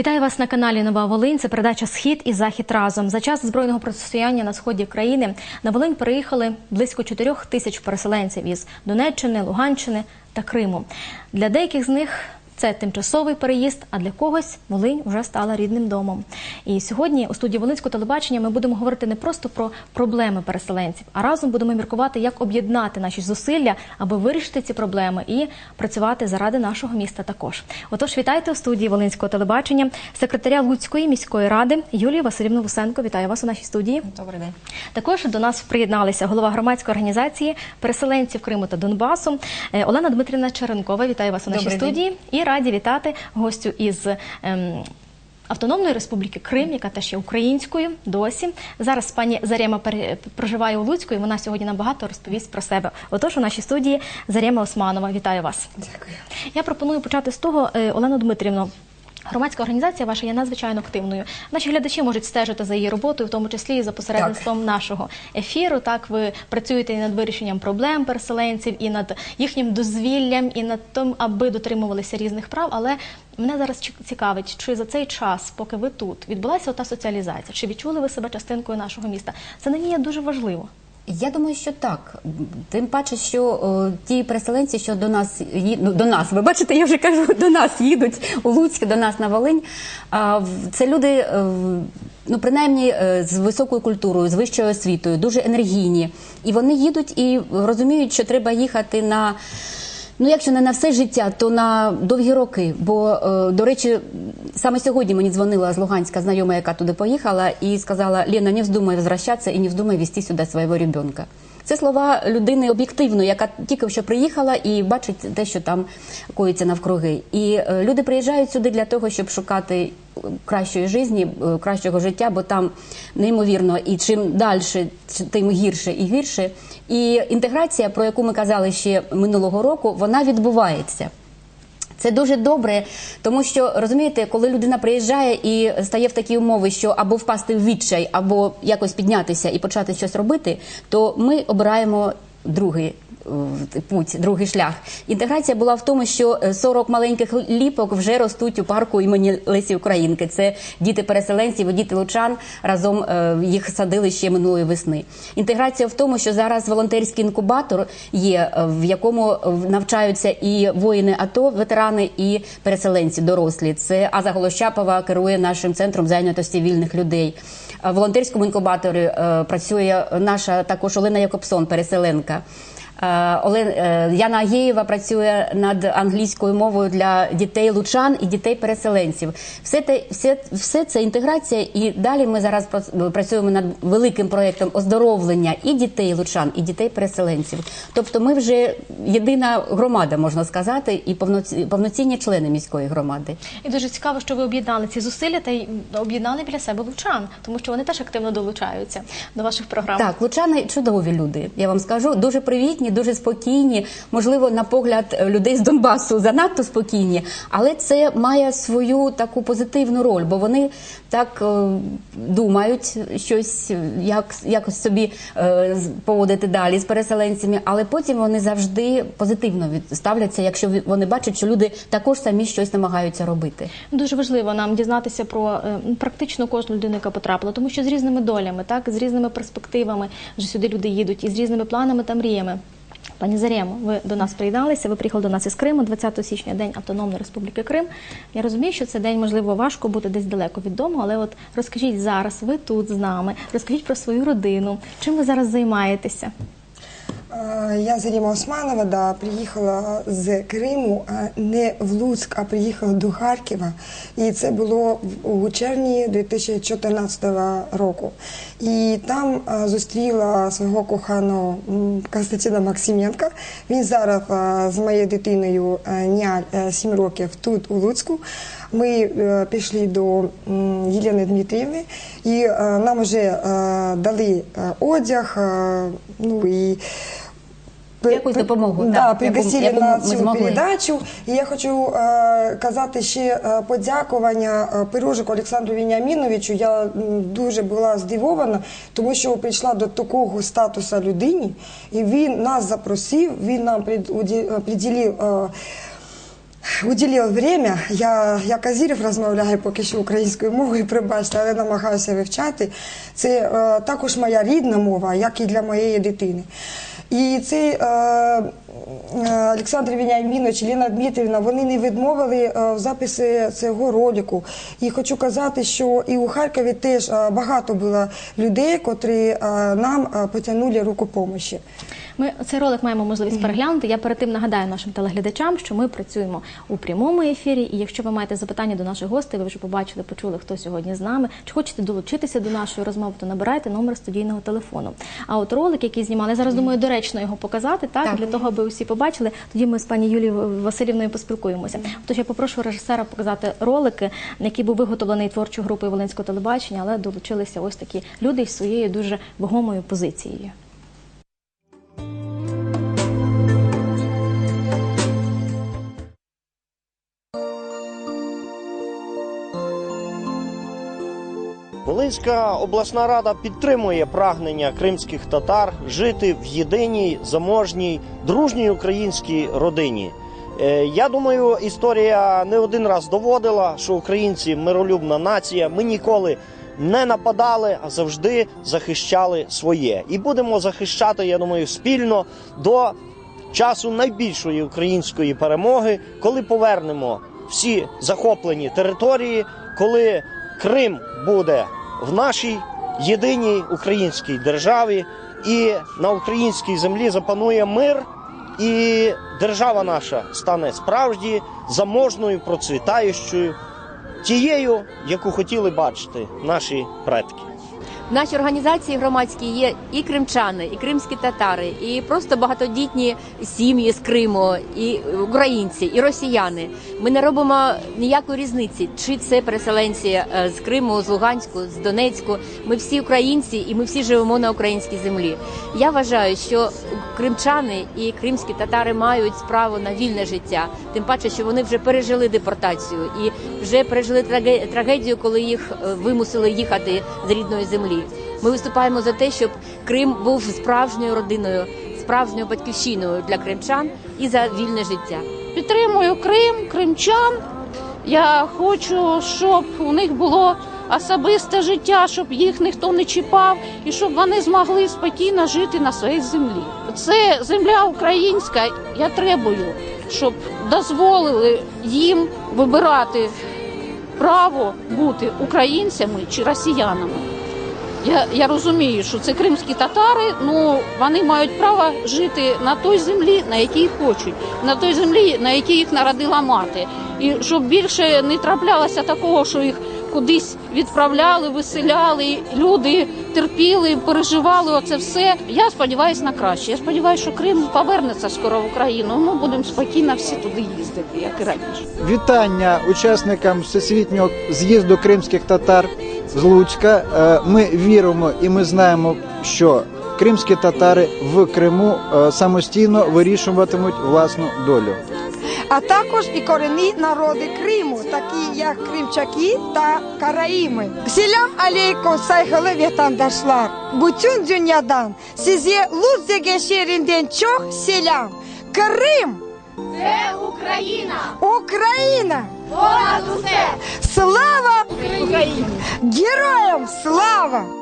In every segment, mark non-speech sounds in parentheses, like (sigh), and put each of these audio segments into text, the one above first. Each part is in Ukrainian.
Вітаю вас на каналі Нова Волинь. Це передача Схід і Захід разом. За час збройного протистояння на сході країни на Волинь переїхали близько 4 тисяч переселенців із Донеччини, Луганщини та Криму. Для деяких з них це тимчасовий переїзд, а для когось Волинь вже стала рідним домом. І сьогодні у студії Волинського телебачення ми будемо говорити не просто про проблеми переселенців, а разом будемо міркувати, як об'єднати наші зусилля, аби вирішити ці проблеми і працювати заради нашого міста також. Отож, вітайте у студії Волинського телебачення секретаря Луцької міської ради Юлію Васильівну Вусенко. Вітаю вас у нашій студії. Добрий день. Також до нас приєдналися голова громадської організації переселенців Криму та Донбасу е, Олена Дмитрівна Черенкова. Вітаю вас у нашій Добрий студії і раді вітати гостю із. ем, Автономної Республіки Крим, яка теж є українською досі. Зараз пані Зарема проживає у Луцьку, і вона сьогодні нам багато розповість про себе. Отож, у нашій студії Зарема Османова. Вітаю вас. Дякую. Я пропоную почати з того, е, Олено Дмитрівно. Громадська організація ваша є надзвичайно активною. Наші глядачі можуть стежити за її роботою, в тому числі і за посередництвом нашого ефіру. Так, ви працюєте і над вирішенням проблем переселенців, і над їхнім дозвіллям, і над тим, аби дотримувалися різних прав. Але мене зараз цікавить, чи за цей час, поки ви тут, відбулася ота соціалізація, чи відчули ви себе частинкою нашого міста? Це нині є дуже важливо. Я думаю, що так. Тим паче, що о, ті переселенці, що до нас ну, до нас, ви бачите, я вже кажу, до нас їдуть у Луцьк, до нас на Волинь. А, це люди, е, ну принаймні е, з високою культурою, з вищою освітою, дуже енергійні. І вони їдуть і розуміють, що треба їхати на. Ну, якщо не на все життя, то на довгі роки. Бо, е, до речі, саме сьогодні мені дзвонила з Луганська знайома, яка туди поїхала, і сказала: Лена, не вздумай возвращатися і не вздумай вести сюди свого ребенка. Це слова людини об'єктивної, яка тільки що приїхала і бачить те, що там коїться навкруги. І е, люди приїжджають сюди для того, щоб шукати е, кращої житті, е, кращого життя, бо там неймовірно, і чим далі, тим гірше і гірше. І інтеграція, про яку ми казали ще минулого року, вона відбувається. Це дуже добре, тому що розумієте, коли людина приїжджає і стає в такі умови, що або впасти в відчай, або якось піднятися і почати щось робити, то ми обираємо другий путь, другий шлях. Інтеграція була в тому, що е, 40 маленьких ліпок вже ростуть у парку імені Лесі Українки. Це діти переселенців, діти лучан разом е, їх садили ще минулої весни. Інтеграція в тому, що зараз волонтерський інкубатор є, е, в якому е, навчаються і воїни АТО, ветерани, і переселенці дорослі. Це Аза Голощапова керує нашим центром зайнятості вільних людей. В волонтерському інкубаторі е, працює наша також Олена Якобсон, переселенка. Е, Олен, е, Яна Агєєва працює над англійською мовою для дітей лучан і дітей переселенців. Все те, все, все це інтеграція, і далі ми зараз прац- працюємо над великим проєктом оздоровлення і дітей лучан, і дітей переселенців. Тобто, ми вже єдина громада, можна сказати, і повноці- повноцінні члени міської громади. І дуже цікаво, що ви об'єднали ці зусилля та й об'єднали біля себе лучан, тому що вони теж активно долучаються до ваших програм. Так, лучани чудові люди. Я вам скажу, дуже привітні, дуже спокійні. Можливо, на погляд е, людей з Донбасу занадто спокійні, але це має свою таку позитивну роль, бо вони так е, думають щось, як якось собі е, поводити далі з переселенцями, але потім вони завжди позитивно ставляться, якщо вони бачать, що люди також самі щось намагаються робити. Дуже важливо нам дізнатися про е, практично кожну людину, яка потрапила, тому що з різними долями, так з різними перспективами вже сюди люди їдуть, і з різними планами та мріями. Пані Зарємо, ви до нас приєдналися. Ви приїхали до нас із Криму, 20 січня, день Автономної Республіки Крим. Я розумію, що цей день можливо важко бути десь далеко від дому, але от розкажіть зараз, ви тут з нами, розкажіть про свою родину. Чим ви зараз займаєтеся? Е, Я Заріма Османова, да, приїхала з Криму, не в Луцьк, а приїхала до Харкова. І це було у червні 2014 року. І там е, зустріла свого коханого Константина Максименка. Він зараз е, з моєю дитиною е, няль 7 років тут, у Луцьку. Ми е, пішли до Єлени Дмитрівни, і е, нам вже е, дали е, одяг, е, ну і Якусь допомогу, Да, так, пригласили яку- на цю змогли. передачу. І я хочу е, казати ще е, подякування е, Пирожику Олександру Вініаміновичу. Я дуже була здивована, тому що прийшла до такого статусу людині, і він нас запросив, він нам е, приділив. Е, уділив время. Я як Азірів розмовляю поки що українською мовою, прибачте, але намагаюся вивчати. Це е, також моя рідна мова, як і для моєї дитини. І цей е, Олександр Віняймінович, Ліна Дмитрівна, вони не відмовили е, в записі цього ролику. І хочу казати, що і у Харкові теж е, багато було людей, котрі е, нам е, потягнули руку помощі. Ми цей ролик маємо можливість переглянути. Я перед тим нагадаю нашим телеглядачам, що ми працюємо у прямому ефірі. І якщо ви маєте запитання до наших гостей, ви вже побачили, почули, хто сьогодні з нами. Чи хочете долучитися до нашої розмови, то набирайте номер студійного телефону. А от ролик, який знімали, я зараз думаю, доречно його показати, так, Так. для того, аби усі побачили. Тоді ми з пані Юлією Васильівною поспілкуємося. Тож я попрошу режисера показати ролики, який був виготовлений творчою групою Волинського телебачення, але долучилися ось такі люди із своєю дуже вагомою позицією. Волинська обласна рада підтримує прагнення кримських татар жити в єдиній заможній дружній українській родині. Е, Я думаю, історія не один раз доводила, що українці миролюбна нація. Ми ніколи не нападали, а завжди захищали своє. І будемо захищати, я думаю, спільно до часу найбільшої української перемоги, коли повернемо всі захоплені території, коли Крим буде в нашій єдиній українській державі, і на українській землі запанує мир, і держава наша стане справді заможною, процвітаючою, тією, яку хотіли бачити наші предки. В нашій організації громадській є і кримчани, і кримські татари, і просто багатодітні сім'ї з Криму, і українці, і росіяни. Ми не робимо ніякої різниці, чи це переселенці е, з Криму, з Луганську, з Донецьку. Ми всі українці, і ми всі живемо на українській землі. Я вважаю, що кримчани і кримські татари мають право на вільне життя. Тим паче, що вони вже пережили депортацію і вже пережили трагедію, коли їх е, вимусили їхати з рідної землі. Ми виступаємо за те, щоб Крим був справжньою родиною, справжньою батьківщиною для кримчан і за вільне життя. Підтримую Крим, кримчан. Я хочу, щоб у них було особисте життя, щоб їх ніхто не чіпав, і щоб вони змогли спокійно жити на своїй землі. Це земля українська. Я требую, щоб дозволили їм вибирати право бути українцями чи росіянами. Я, я розумію, що це кримські татари, ну вони мають право жити на той землі, на якій хочуть, на той землі, на якій їх народила мати. І щоб більше не траплялося такого, що їх кудись відправляли, виселяли, люди терпіли, переживали оце все. Я сподіваюся на краще. Я сподіваюся, що Крим повернеться скоро в Україну. Ми будемо спокійно всі туди їздити, як і раніше. Вітання учасникам всесвітнього з'їзду кримських татар з Луцька. Е, Ми віримо і ми знаємо, що кримські татари в Криму е, самостійно вирішуватимуть власну долю. а також і корінні народи Криму, такі як кримчаки та караїми. Selam aleyküm saygılı vatandaşlar. Bütün dünyadan size Luzege şehrinden çok selam. Крим це Україна. Україна. Понад усе. Слава Україні. Героям слава.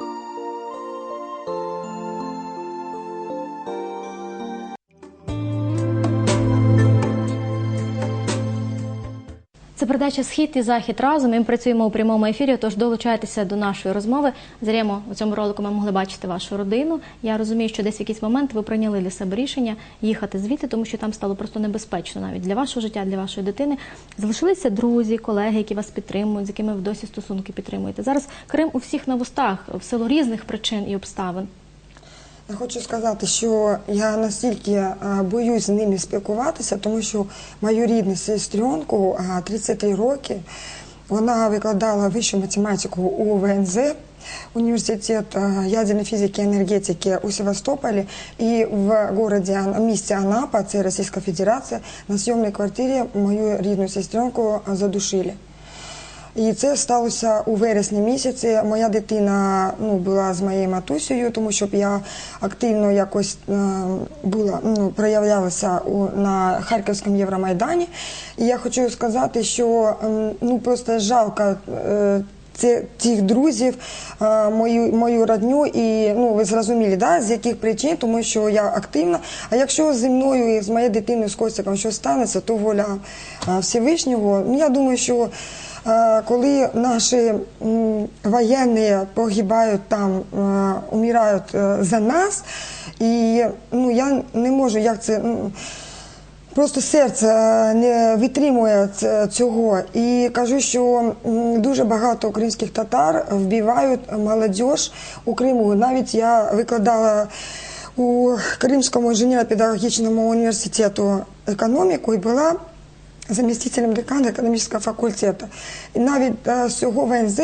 Це передача Схід і захід разом. Ми працюємо у прямому ефірі. Тож долучайтеся до нашої розмови. Зрємо у цьому ролику ми могли бачити вашу родину. Я розумію, що десь в якийсь момент ви прийняли для себе рішення їхати звідти, тому що там стало просто небезпечно навіть для вашого життя, для вашої дитини. Залишилися друзі, колеги, які вас підтримують, з якими ви досі стосунки підтримуєте. Зараз Крим у всіх на вустах в силу різних причин і обставин. Я хочу сказати, що я настільки е, боюсь з ними спілкуватися, тому що мою рідну сестренку е, 33 роки. Вона викладала вищу математику у ВНЗ, університет е, ядерної фізики і енергетики у Севастополі. І в городі місті Анапа, це Російська Федерація, на зйомній квартирі мою рідну сестренку е, задушили. І це сталося у вересні місяці. Моя дитина ну, була з моєю матусею, тому що я активно якось е, була, ну, проявлялася у, на Харківському Євромайдані. І я хочу сказати, що ем, ну, просто жалко. е, це цих друзів, е, мою, мою родню, і ну ви зрозуміли, да, з яких причин, тому що я активна. А якщо зі мною і з моєю дитиною, з Костиком щось станеться, то воля е, Всевишнього. Ну я думаю, що е, коли наші воєнні погибають там, умирають е, за нас, і ну я не можу, як це. Просто серце е, не витримує цього. І кажу, що дуже багато українських татар вбивають молодь у Криму. Навіть я викладала у Кримському інженерно-педагогічному університету економіку і була замістителем декана економічного факультету. І навіть е, з цього ВНЗ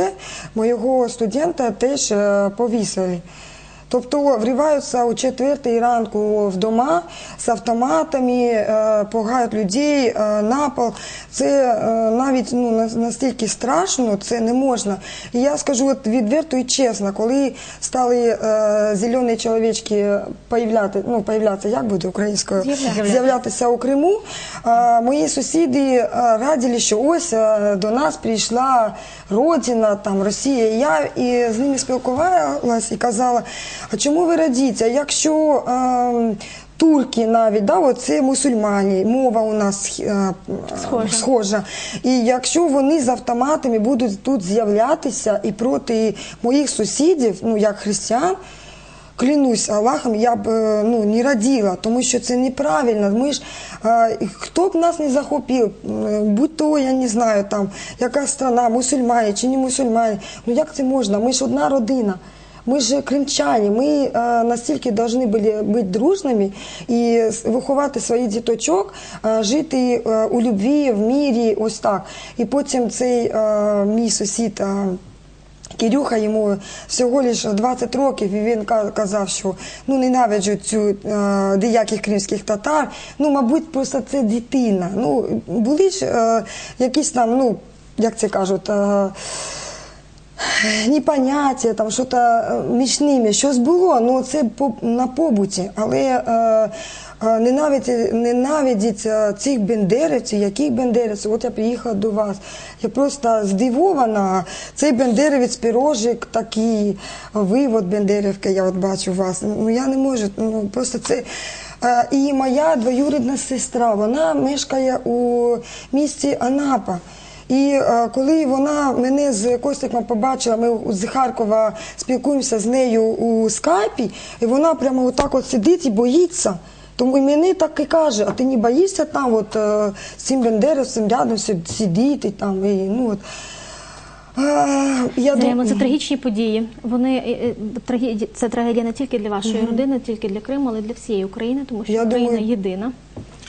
моєго студента теж е, повісили. Тобто вриваються у четвертій ранку в дома з автоматами, е, погають людей е, на пол. Це е, навіть ну, настільки страшно, це не можна. І я скажу от відверто і чесно, коли стали зелені чоловічки появляти, ну, появлятися, як буде українською? З'являтися у Криму. Мої сусіди радили, що ось до нас прийшла родина, там Росія. І я і з ними спілкувалась і казала, а чому ви радіться? Якщо е, турки навіть, да, от це мусульмані, мова у нас е, Схожа. схожа. І якщо вони з автоматами будуть тут з'являтися і проти моїх сусідів, ну як християн. Клянусь Аллахом, я б е, ну, не раділа, тому що це неправильно. Ми ж, е, хто б нас не захопив, будь то, я не знаю, там, яка страна, мусульмані чи не мусульмані, ну як це можна? Ми ж одна родина. Ми ж кримчані, ми е, настільки повинні були бути дружними і виховати своїх діточок, е, жити у любві, в мірі, ось так. І потім цей мій сусід. Кирюха йому всього лише 20 років, і він казав, що ну ненавиджу цю е, деяких кримських татар. Ну, мабуть, просто це дитина. Ну, були ж е, якісь там, ну, як це кажуть, е, ні поняття, там е, між ними, щось було, ну це на побуті. Але е, е, ненавидять е, цих бендерівців, яких бендерівців, от я приїхала до вас. Я просто здивована. Цей бендерівець пірожик такий, ви от бендерівка, я от бачу вас. Ну я не можу, ну просто це. Е, І моя двоюрідна сестра, вона мешкає у місті Анапа. І е, коли вона мене з Костиком побачила, ми з Харкова спілкуємося з нею у скайпі, і вона прямо отак от сидить і боїться. Тому і мені так і каже, а ти не боїшся там от, е, з цим бендерівцем рядом сидіти там. І, ну, от. Е, я Знаємо, дум- це трагічні події. Вони е, е, це трагедія не тільки для вашої родини, не тільки для Криму, але й для всієї України, тому що Я Україна думаю- єдина.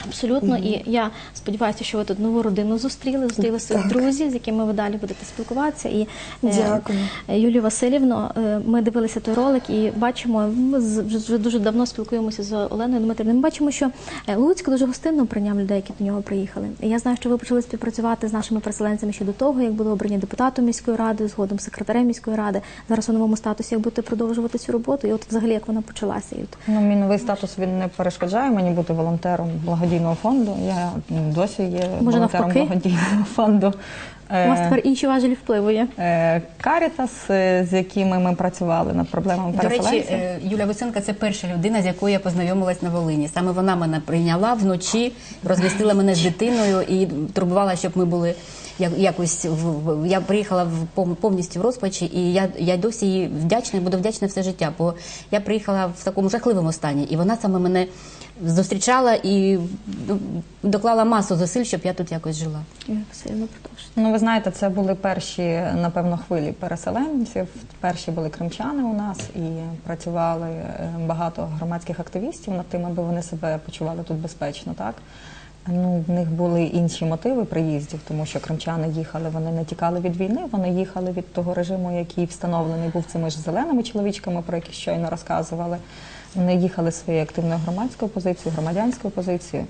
Абсолютно, і я сподіваюся, що ви тут нову родину зустріли, зустріли своїх друзів, з якими ви далі будете спілкуватися. І е, Дякую. Юлію Васильівно, е, ми дивилися той ролик і бачимо, ми вже дуже давно спілкуємося з Оленою Дмитрівною. Ми бачимо, що е, Луцьк дуже гостинно прийняв людей, які до нього приїхали. І я знаю, що ви почали співпрацювати з нашими переселенцями ще до того, як були обрані депутатом міської ради, згодом секретарем міської ради. Зараз у новому статусі як будете продовжувати цю роботу, і от взагалі як вона почалася. І от Ну, мій новий статус він не перешкоджає мені бути волонтером благодійного фонду. Я досі є Може, волонтером навпаки? благодійного фонду. У вас Е, тепер інші важелі впливу є. е, Карітас, е, з якими ми працювали над проблемами До речі, е, Юля Висенка це перша людина, з якою я познайомилась на Волині. Саме вона мене прийняла вночі, розвістила мене з дитиною і турбувала, щоб ми були якось я приїхала в повністю в розпачі, і я, я досі їй вдячна і буду вдячна все життя. Бо я приїхала в такому жахливому стані, і вона саме мене зустрічала і ну, доклала масу зусиль, щоб я тут якось жила. Юлія Васильівна, продовжуйте. Ви знаєте, це були перші, напевно, хвилі переселенців. Перші були кримчани у нас і працювали е, багато громадських активістів над тим, аби вони себе почували тут безпечно, так? Ну, в них були інші мотиви приїздів, тому що кримчани їхали, вони не тікали від війни, вони їхали від того режиму, який встановлений був цими ж зеленими чоловічками, про які щойно розказували. Вони їхали своєю активною громадською позицією, громадянською позицією.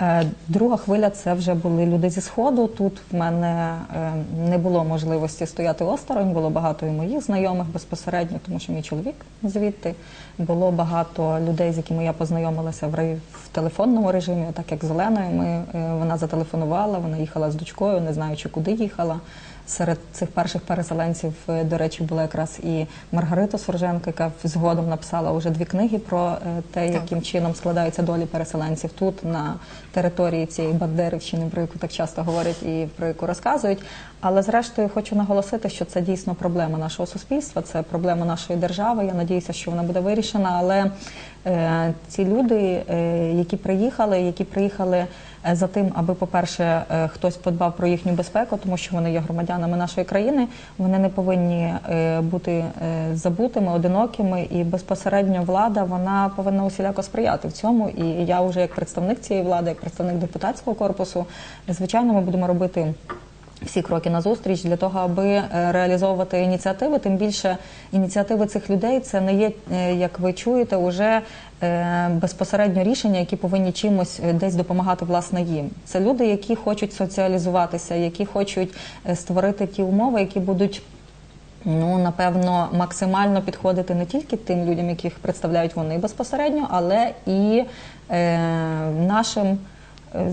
Е, Друга хвиля це вже були люди зі сходу. Тут в мене е, не було можливості стояти осторонь, було багато і моїх знайомих безпосередньо, тому що мій чоловік звідти. Було багато людей, з якими я познайомилася в телефонному режимі, так як з Оленою. Ми е, вона зателефонувала, вона їхала з дочкою, не знаючи, куди їхала. Серед цих перших переселенців, е, до речі, була якраз і Маргарита Сурженко, яка згодом написала уже дві книги про е, те, яким чином складаються долі переселенців тут на території цієї Бандерівщини, про яку так часто говорять і про яку розказують. Але зрештою хочу наголосити, що це дійсно проблема нашого суспільства, це проблема нашої держави. Я надіюся, що вона буде вирішена. Але ці люди, е, які приїхали, які приїхали е, за тим, аби, по-перше, е, хтось подбав про їхню безпеку, тому що вони є громадянами нашої країни. Вони не повинні е, бути е, забутими, одинокими, і безпосередньо влада вона повинна усіляко сприяти в цьому. І я вже як представник цієї влади, як представник депутатського корпусу, звичайно, ми будемо робити. Всі кроки на зустріч для того, аби е, реалізовувати ініціативи. Тим більше ініціативи цих людей це не є, е, як ви чуєте, уже е, безпосередньо рішення, які повинні чимось десь допомагати власне їм. Це люди, які хочуть соціалізуватися, які хочуть створити ті умови, які будуть. Ну, напевно, максимально підходити не тільки тим людям, яких представляють вони безпосередньо, але і е, нашим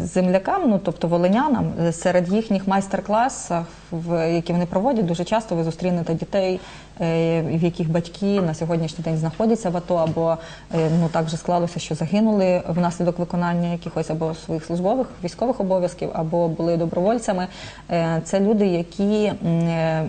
землякам, ну тобто волинянам, е, серед їхніх майстер-класів, які вони проводять, дуже часто ви зустрінете дітей, е, в яких батьки на сьогоднішній день знаходяться в АТО, або е, ну так же склалося, що загинули внаслідок виконання якихось або своїх службових військових обов'язків, або були добровольцями. Е, Це люди, які е,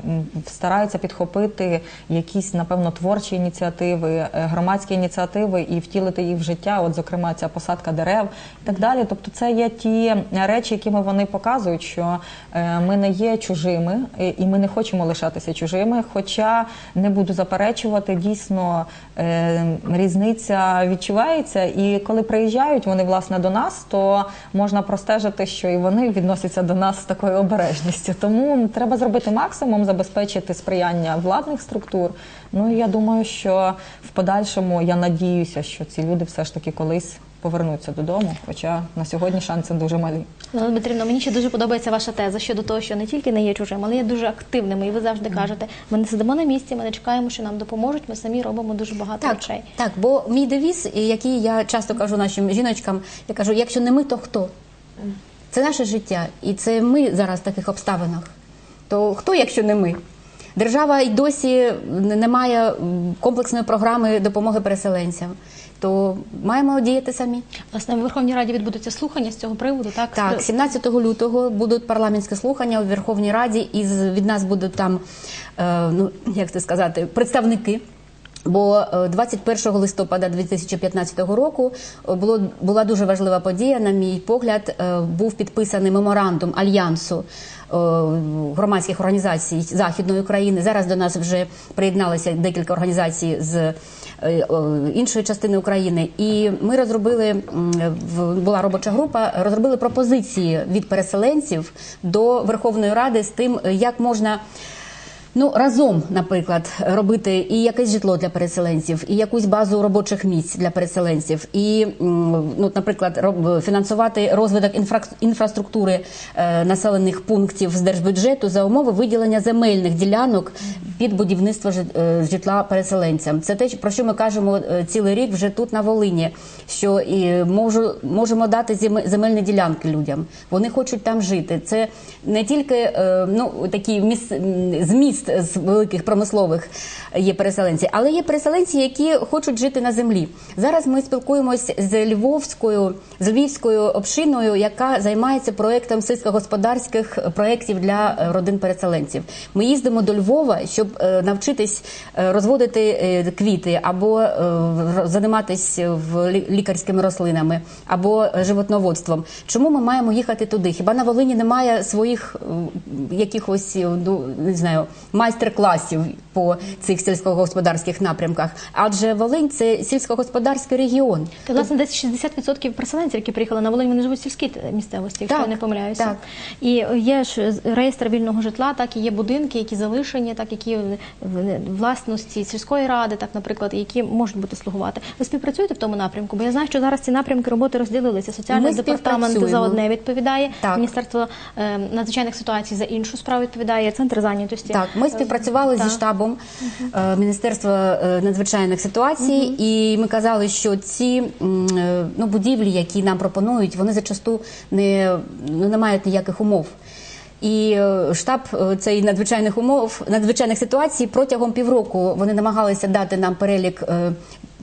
стараються підхопити якісь, напевно, творчі ініціативи, е, громадські ініціативи і втілити їх в життя. От, зокрема, ця посадка дерев і так далі. Тобто, це є ті речі, якими вони показують, що е, ми не є чужими, е, і ми не хочемо лишатися чужими. Хоча не буду заперечувати, дійсно е, різниця відчувається. І коли приїжджають вони власне до нас, то можна простежити, що і вони відносяться до нас з такою обережністю. Тому треба зробити максимум, забезпечити сприяння владних структур. Ну і я думаю, що в подальшому я надіюся, що ці люди все ж таки колись повернуться додому. Хоча на сьогодні шанси дуже малі. Олена Дмитрівна, мені ще дуже подобається ваша теза щодо того, що не тільки не є чужим, але є дуже активними. І ви завжди кажете, ми не сидимо на місці, ми не чекаємо, що нам допоможуть. Ми самі робимо дуже багато Так, речей. так, бо мій девіз, який я часто кажу нашим жіночкам, я кажу, якщо не ми, то хто? Це наше життя, і це ми зараз в таких обставинах. То хто, якщо не ми? Держава й досі не має комплексної програми допомоги переселенцям. То маємо діяти самі. Власне, в Верховній Раді відбудуться слухання з цього приводу. Так, Так, 17 лютого будуть парламентські слухання у Верховній Раді, і від нас будуть там, е, ну як це сказати, представники. Бо е, 21 листопада 2015 року е, було була дуже важлива подія. На мій погляд, е, був підписаний меморандум альянсу е, громадських організацій західної України. Зараз до нас вже приєдналися декілька організацій з е, е, іншої частини України. І ми розробили була робоча група, розробили пропозиції від переселенців до Верховної Ради з тим, е, як можна. Ну, разом, наприклад, робити і якесь житло для переселенців, і якусь базу робочих місць для переселенців, і ну, наприклад, роб- фінансувати розвиток інфра- інфраструктури е, населених пунктів з держбюджету за умови виділення земельних ділянок під будівництво е, житла переселенцям. Це те, про що ми кажемо е, цілий рік вже тут на Волині. Що і можу можемо дати зем- земельні ділянки людям. Вони хочуть там жити. Це не тільки е, ну такі міс... м, зміст з великих промислових є переселенці, але є переселенці, які хочуть жити на землі. Зараз ми спілкуємось з Львовською з Львівською общиною, яка займається проектом сільськогосподарських проєктів для е, родин переселенців. Ми їздимо до Львова, щоб е, навчитись е, розводити квіти або займатись в лікарськими рослинами, або животноводством. Чому ми маємо їхати туди? Хіба на Волині немає своїх якихось ну не знаю майстер-класів по цих сільськогосподарських напрямках. Адже Волинь це сільськогосподарський регіон. Та, власне, десь 60% переселенців, які приїхали на Волинь, вони живуть в сільській місцевості, якщо Так, я не помиляюся. так. І є ж реєстр вільного житла, так і є будинки, які залишені, так які в- власності сільської ради, так, наприклад, які можуть бути слугувати. Ви співпрацюєте в тому напрямку? Бо я знаю, що зараз ці напрямки роботи розділилися. Соціальний Ми департамент за одне відповідає, Так. міністерство е, надзвичайних ситуацій за іншу справу відповідає, центр зайнятості. Так, ми співпрацювали Так. зі штабом е, Міністерства е, надзвичайних ситуацій, і ми казали, що ці е, ну, будівлі, які нам пропонують, вони зачасту не, ну, не мають ніяких умов. І штаб цей надзвичайних умов, надзвичайних ситуацій протягом півроку вони намагалися дати нам перелік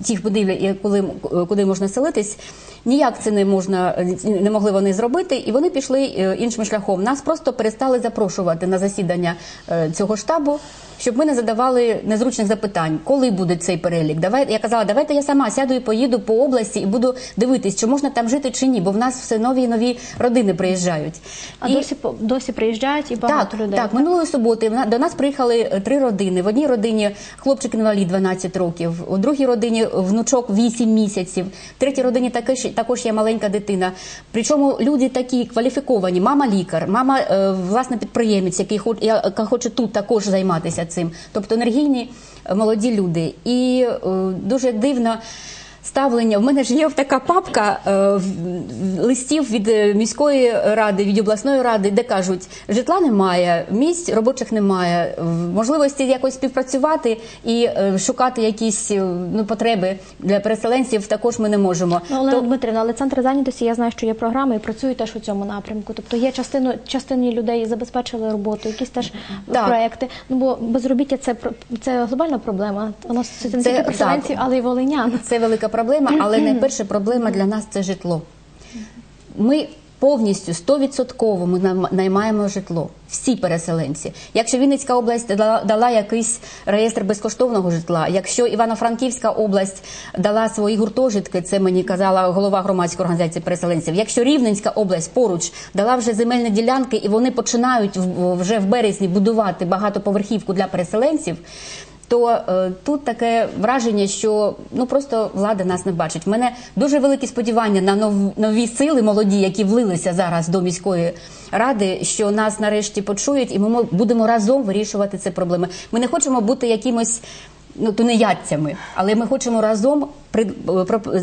тих будівель, коли, куди можна селитись. Ніяк це не можна не могли вони зробити, і вони пішли е, іншим шляхом. Нас просто перестали запрошувати на засідання е, цього штабу, щоб ми не задавали незручних запитань, коли буде цей перелік. Давай я казала, давайте я сама сяду і поїду по області і буду дивитись, чи можна там жити чи ні, бо в нас все нові і нові родини приїжджають. А І- досі досі приїжджають і багато так, людей. Так, минулої суботи до нас приїхали е, три родини. В одній родині хлопчик інвалід 12 років, у другій родині внучок 8 місяців, в третій родині також, також є маленька дитина. Причому люди такі кваліфіковані. Мама лікар, мама е, власне підприємець, який хо- яка хоче тут також займатися цим. Тобто енергійні е, молоді люди. І е, дуже дивно. Ставлення в мене ж є така папка е, листів від е, міської ради, від обласної ради, де кажуть, житла немає, місць робочих немає, можливості якось співпрацювати і е, шукати якісь е, ну, потреби для переселенців також ми не можемо. Ну, Олена То- Дмитрівна, але центр зайнятості я знаю, що є програми і працюють теж у цьому напрямку. Тобто є частину частині людей забезпечили роботу, якісь теж Так. проекти. Ну бо безробіття це це глобальна проблема. Не Це- тільки переселенців, так. але й волинян. Це велика проблема, (clears throat) але найперша проблема для нас це житло. Ми повністю стовідсотково ми нам- наймаємо житло. Всі переселенці. Якщо Вінницька область дала, дала якийсь реєстр безкоштовного житла, якщо Івано-Франківська область дала свої гуртожитки, це мені казала голова громадської організації переселенців. Якщо Рівненська область поруч дала вже земельні ділянки, і вони починають вже в березні будувати багатоповерхівку для переселенців то е, тут таке враження, що ну просто влада нас не бачить. У мене дуже великі сподівання на нов, нові сили молоді, які влилися зараз до міської ради, що нас нарешті почують, і ми будемо разом вирішувати ці проблеми. Ми не хочемо бути якимось. Ну, тунеядцями, але ми хочемо разом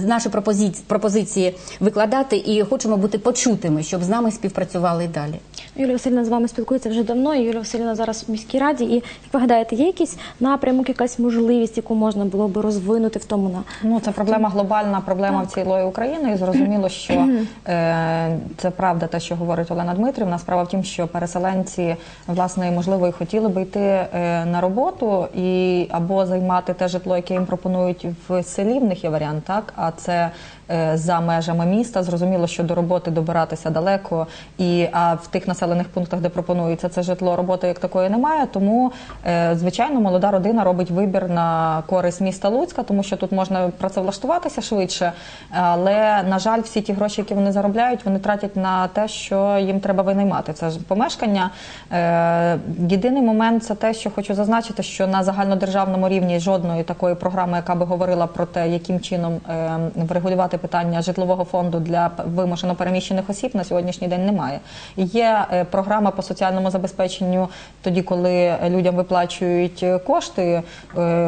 наші пропозиції, пропозиції викладати і хочемо бути почутими, щоб з нами співпрацювали і далі. Юлія Васильівна з вами спілкується вже давно. і Юлія Васильівна зараз в міській раді. І як ви гадаєте, є якийсь напрямок, якась можливість, яку можна було би розвинути в тому на Ну, це проблема глобальна, проблема в цілої України. І зрозуміло, що е, це правда, те, що говорить Олена Дмитрівна. Справа в тім, що переселенці власне можливо і хотіли би йти е, на роботу і або займати те житло, яке їм пропонують в селі. В них є варіант, так а це е, за межами міста. Зрозуміло, що до роботи добиратися далеко, і а в тих населених пунктах, де пропонується це житло, роботи як такої немає. Тому е, звичайно, молода родина робить вибір на користь міста Луцька, тому що тут можна працевлаштуватися швидше. Але на жаль, всі ті гроші, які вони заробляють, вони тратять на те, що їм треба винаймати. Це ж помешкання. Е, Єдиний момент це те, що хочу зазначити, що на загальнодержавному рівні жодної такої програми, яка би говорила про те, яким чином е, врегулювати питання житлового фонду для вимушено переміщених осіб на сьогоднішній день немає. Є е, програма по соціальному забезпеченню тоді, коли людям виплачують е, кошти,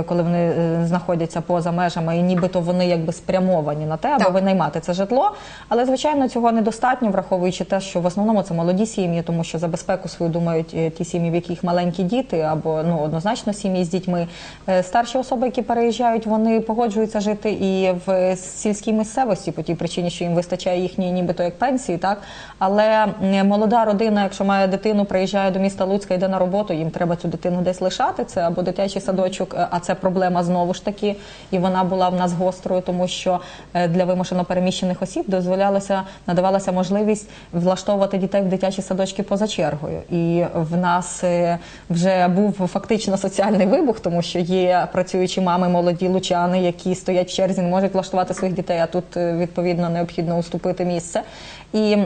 коли вони знаходяться поза межами, і нібито вони якби спрямовані на те, аби Так. винаймати це житло. Але звичайно цього недостатньо, враховуючи те, що в основному це молоді сім'ї, тому що за безпеку свою думають ті сім'ї, в яких маленькі діти, або ну однозначно сім'ї з дітьми. Старші особи, які переїжджають, вони погоджуються жити і в сільській місцевості по тій причині, що їм вистачає їхньої, нібито як пенсії, так але молода родина, якщо має дитину, приїжджає до міста Луцька, йде на роботу, їм треба цю дитину десь лишати. Це або дитячий садочок, е, а це проблема знову ж таки, і вона була в нас гострою, тому що е, для вимушено переміщених осіб дозволялося надавалася можливість влаштовувати дітей в дитячі садочки поза чергою. І в нас е, вже був фактично соціальний вибух, тому що є працюючі мами, молоді лучани, які стоять в черзі, не можуть влаштувати своїх дітей, а тут е, відповідно необхідно уступити місце. І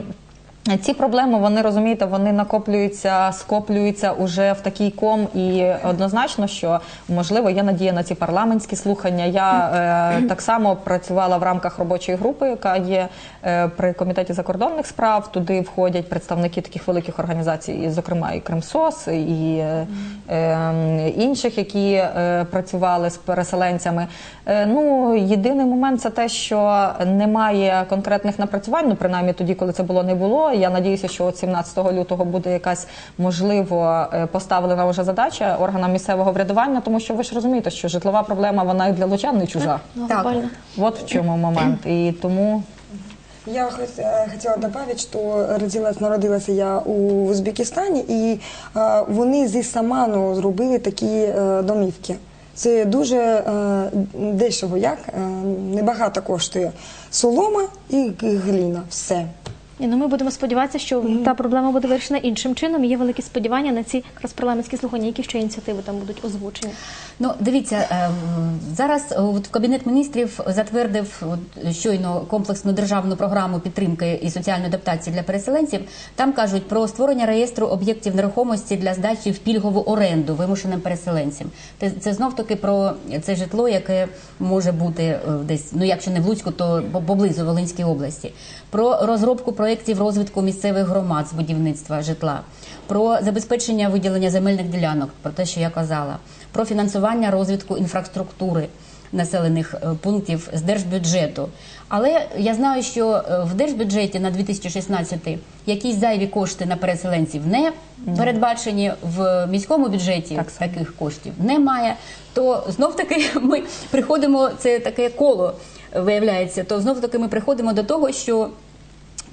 Ці проблеми вони розумієте, вони накоплюються, скоплюються уже в такий ком, і однозначно, що можливо є надія на ці парламентські слухання. Я е, (clears throat) так само працювала в рамках робочої групи, яка є е, при комітеті закордонних справ. Туди входять представники таких великих організацій, зокрема і Кримсос, і е, інших, які е, працювали з переселенцями. Е, ну єдиний момент це те, що немає конкретних напрацювань. Ну принаймні тоді, коли це було, не було. Я надіюся, що от 17 лютого буде якась можливо е, поставлена вже задача органам місцевого врядування, тому що ви ж розумієте, що житлова проблема вона і для лучан не чужа. Так. От в чому момент. І тому Я хот- э, хотела добавить, что родилась, народилася я у Узбекистані, і е, вони зі саману зробили такі е, домівки. Це дуже е, дешево, як е, небагато коштує. Солома і гліна, все. Ну, ми будемо сподіватися, що та проблема буде вирішена іншим чином. І є великі сподівання на ці якраз парламентські слухання, які ще ініціативи там будуть озвучені. Ну, дивіться, ем, зараз е, от кабінет міністрів затвердив щойно комплексну державну програму підтримки і соціальної адаптації для переселенців. Там кажуть про створення реєстру об'єктів нерухомості для здачі в пільгову оренду вимушеним переселенцям. Це, це знов таки про це житло, яке може бути е, десь, ну якщо не в Луцьку, то поблизу Волинської області. Про розробку проєктів розвитку місцевих громад з будівництва житла, про забезпечення виділення земельних ділянок, про те, що я казала, про фінансування розвитку інфраструктури населених е, пунктів з держбюджету. Але я знаю, що е, в держбюджеті на 2016 якісь зайві кошти на переселенців не передбачені в міському бюджеті Так таких коштів немає. То знов таки (laughs) ми приходимо, це таке коло виявляється, то знов таки ми приходимо до того, що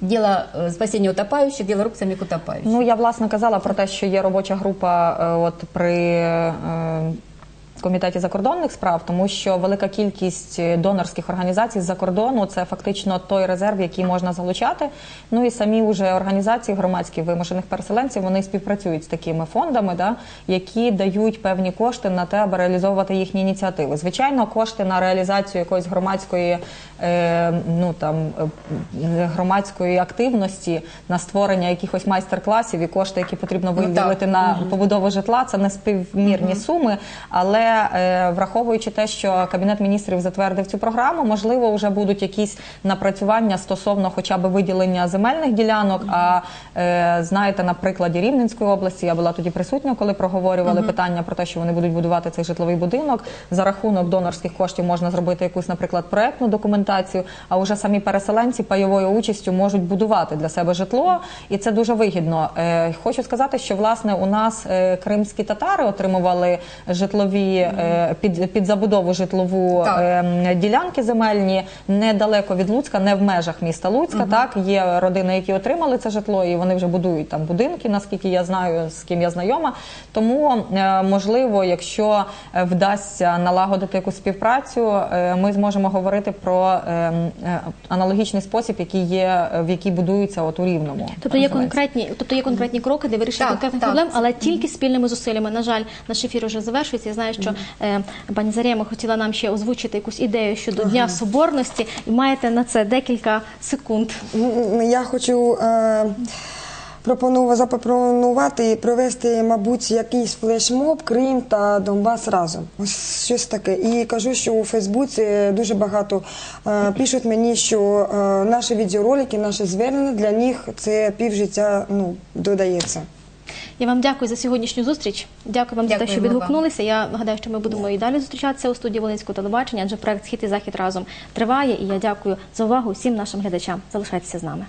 діло е, спасіння утопаючих, діло рук самих утопаючих. Ну я власне казала про те, що є робоча група е, от при е, комітеті закордонних справ, тому що велика кількість донорських організацій з-за кордону це фактично той резерв, який можна залучати. Ну і самі вже організації громадські вимушених переселенців вони співпрацюють з такими фондами, да, які дають певні кошти на те, аби реалізовувати їхні ініціативи. Звичайно, кошти на реалізацію якоїсь громадської е, ну там е, громадської активності на створення якихось майстер-класів і кошти, які потрібно Ну, виділити на побудову житла, це не співмірні суми. Але е, враховуючи те, що кабінет міністрів затвердив цю програму, можливо, вже будуть якісь напрацювання стосовно хоча б виділення земельних ділянок. А е, знаєте, на прикладі Рівненської області я була тоді присутня, коли проговорювали питання про те, що вони будуть будувати цей житловий будинок. За рахунок донорських коштів можна зробити якусь, наприклад, проектну документацію. А вже самі переселенці пайовою участю можуть будувати для себе житло, і це дуже вигідно. Е, хочу сказати, що власне у нас кримські татари отримували житлові е, під, під забудову житлову Так. е, ділянки земельні недалеко від Луцька, не в межах міста Луцька. Так є родини, які отримали це житло, і вони вже будують там будинки, наскільки я знаю, з ким я знайома. Тому е, можливо, якщо е, вдасться налагодити якусь співпрацю, е, ми зможемо говорити про аналогічний спосіб, який є, в який будується от у рівному. Тобто є конкретні, тобто є конкретні кроки для вирішення Так, конкретних так. проблем, але тільки спільними зусиллями. На жаль, наш ефір вже завершується. Я знаю, що е, пані Зарема хотіла нам ще озвучити якусь ідею щодо Дня Соборності, і маєте на це декілька секунд. Я хочу е, пропону- запропонувати провести, мабуть, якийсь флешмоб Крим та Донбас разом. Ось щось таке. І кажу, що у Фейсбуці дуже багато е, пишуть мені, що е, наші відеоролики, наше звернення для них це півжиття ну, додається. Я вам дякую за сьогоднішню зустріч. Дякую вам за те, що вам. відгукнулися. Я нагадаю, що ми будемо і далі зустрічатися у студії Волинського телебачення, адже проект Схід і захід разом триває. І я дякую за увагу всім нашим глядачам. Залишайтеся з нами.